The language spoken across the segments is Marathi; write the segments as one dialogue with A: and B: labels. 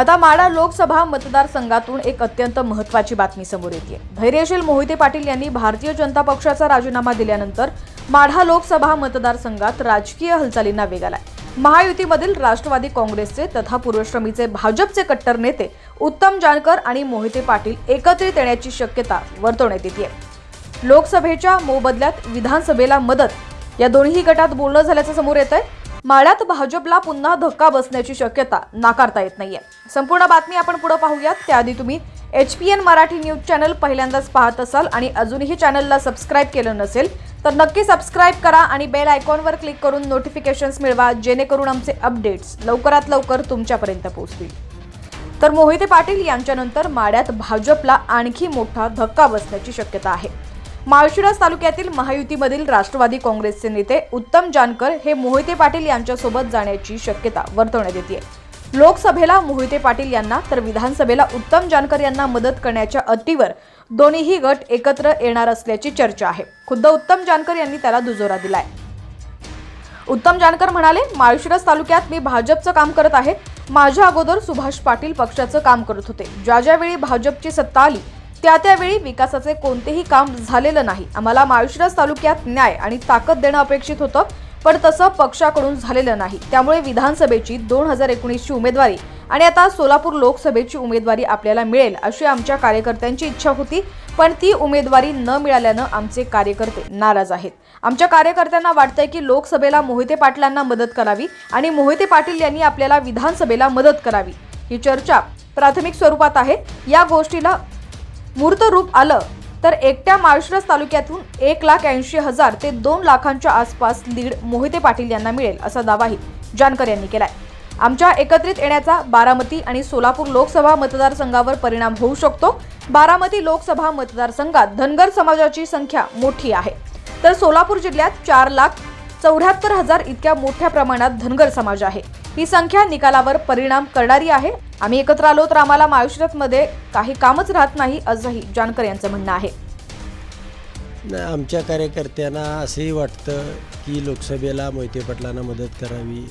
A: आता माडा लोकसभा मतदारसंघातून एक अत्यंत महत्वाची बातमी समोर येते धैर्यशील मोहिते पाटील यांनी भारतीय जनता पक्षाचा राजीनामा दिल्यानंतर माढा लोकसभा मतदारसंघात राजकीय हालचालींना वेग आलाय. महायुतीमधील राष्ट्रवादी काँग्रेसचे तथा पूर्वश्रमीचे भाजपचे कट्टर नेते उत्तम जानकर आणि मोहिते पाटील एकत्रित येण्याची शक्यता वर्तवण्यात येते लोकसभेच्या मोबदल्यात विधानसभेला मदत या दोन्ही गटात बोलणं झाल्याचं समोर येत आहे माळ्यात भाजपला पुन्हा धक्का बसण्याची शक्यता नाकारता येत नाहीये. संपूर्ण बातमी आपण पुढे पाहूयात. त्याआधी तुम्ही H P N Marathi news channel पहिल्यांदाच पाहत असाल आणि अजूनही चॅनलला सबस्क्राईब केलं नसेल तर नक्की सबस्क्राईब करा आणि बेल आयकॉनवर क्लिक करून नोटिफिकेशन्स मिळवा जेणेकरून आमचे अपडेट्स लवकरात लवकर तुमच्यापर्यंत पोहोचतील. तर मोहिते पाटील यांच्यानंतर माड्यात भाजपला आणखी मोठा धक्का बसण्याची शक्यता आहे. माळशिरस तालुक्यातील महायुतीमधील राष्ट्रवादी काँग्रेसचे नेते उत्तम जानकर हे मोहिते पाटील यांच्यासोबत जाण्याची शक्यता वर्तवण्यात येते. लोकसभेला मोहिते पाटील यांना तर विधानसभेला उत्तम जानकर यांना मदत करण्याच्या अटीवर दोन्हीही गट एकत्र येणार असल्याची चर्चा आहे. खुद्द उत्तम जानकर यांनी त्याला दुजोरा दिलाय. उत्तम जानकर म्हणाले माळशिरस तालुक्यात मी भाजपचं काम करत आहे. माझ्या अगोदर सुभाष पाटील पक्षाचं काम करत होते. ज्या ज्यावेळी भाजपची सत्ता आली त्या त्यावेळी विकासाचे कोणतेही काम झालेलं नाही. आम्हाला माळशिरस तालुक्यात न्याय आणि ताकद देणं अपेक्षित होतं पण तसं पक्षाकडून झालेलं नाही. त्यामुळे विधानसभेची दोन हजार एकोणीसची उमेदवारी आणि आता सोलापूर लोकसभेची उमेदवारी आपल्याला मिळेल अशी आमच्या कार्यकर्त्यांची इच्छा होती पण ती उमेदवारी न मिळाल्यानं आमचे कार्यकर्ते नाराज आहेत. आमच्या कार्यकर्त्यांना वाटतंय की लोकसभेला मोहिते पाटलांना मदत करावी आणि मोहिते पाटील यांनी आपल्याला विधानसभेला मदत करावी. ही चर्चा प्राथमिक स्वरूपात आहे. या गोष्टीला मूर्त रूप आलं तर एकट्या माळशिरस तालुक्यातून एक लाख ऐंशी हजार ते दोन लाखांच्या आसपास लीड मोहिते पाटील यांना मिळेल असा दावाही जानकर यांनी केलाय. आमच्या एकत्रित येण्याचा बारामती आणि सोलापूर लोकसभा मतदारसंघावर परिणाम होऊ शकतो. बारामती लोकसभा मतदारसंघात धनगर समाजाची संख्या मोठी आहे. तर सोलापूर जिल्ह्यात चार लाख चौऱ्याहत्तर हजार इतक्या मोठ्या प्रमाणात धनगर समाज आहे. ही संख्या निकालावर परिणाम करणारी आहे. आम्ही एकत्र आलो तर आम्हाला माळशिरसमध्ये काही कामच राहत नाही असंही जानकर यांचं म्हणणं आहे.
B: नाही, आमच्या कार्यकर्त्यांना असंही वाटतं की लोकसभेला मोहिते पाटलांना मदत करावी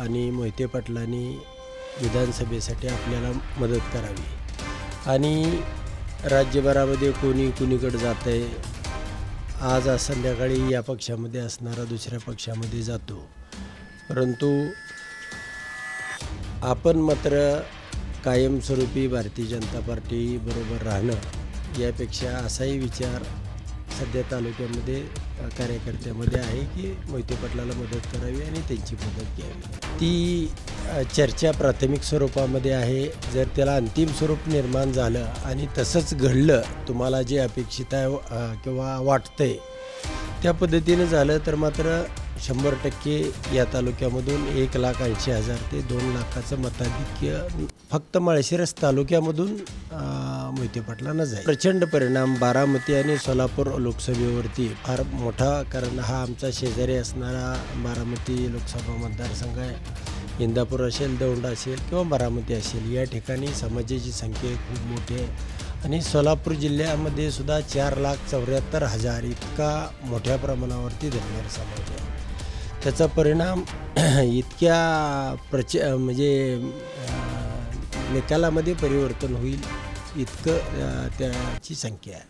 B: आणि मोहिते पाटलांनी विधानसभेसाठी आपल्याला मदत करावी. आणि राज्यभरामध्ये कोणी कुणीकडे जात आहे आज आज संध्याकाळी या पक्षामध्ये असणारा दुसऱ्या पक्षामध्ये जातो. परंतु आपण मात्र कायमस्वरूपी भारतीय जनता पार्टी बरोबर राहणं यापेक्षा असाही विचार सध्या तालुक्यामध्ये कार्यकर्त्यामध्ये आहे की मोहिते पाटलाला मदत करावी आणि त्यांची मदत घ्यावी. ती चर्चा प्राथमिक स्वरूपामध्ये आहे. जर त्याला अंतिम स्वरूप निर्माण झालं आणि तसंच घडलं तुम्हाला जे अपेक्षित आहे किंवा वाटतंय त्या पद्धतीनं झालं तर मात्र शंभर टक्के या तालुक्यामधून एक लाख ऐंशी हजार ते दोन लाखाचं मताधिक्य फक्त माळशिरस तालुक्यामधून मोहिते पाटलांना जाईल. प्रचंड परिणाम बारामती आणि सोलापूर लोकसभेवरती फार मोठा कारण हा आमचा शेजारी असणारा बारामती लोकसभा मतदारसंघ आहे. इंदापूर असेल दौंड असेल किंवा बारामती असेल या ठिकाणी समाजाची संख्या खूप मोठी आहे. आणि सोलापूर जिल्ह्यामध्ये सुद्धा चार लाख चौऱ्याहत्तर हजार इतका मोठ्या प्रमाणावरती धनगर समाज आहे. त्याचा परिणाम इतक्या प्रच म्हणजे निकालामध्ये परिवर्तन होईल इतकं त्याची संख्या आहे.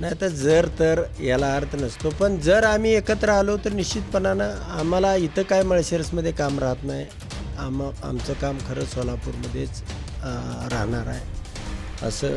B: नाही तर जर तर याला अर्थ नसतो पण जर आम्ही एकत्र आलो तर निश्चितपणानं आम्हाला इथं काय मळशेरसमध्ये काम राहत नाही. आम आमचं काम खरं सोलापूरमध्येच राहणार आहे असं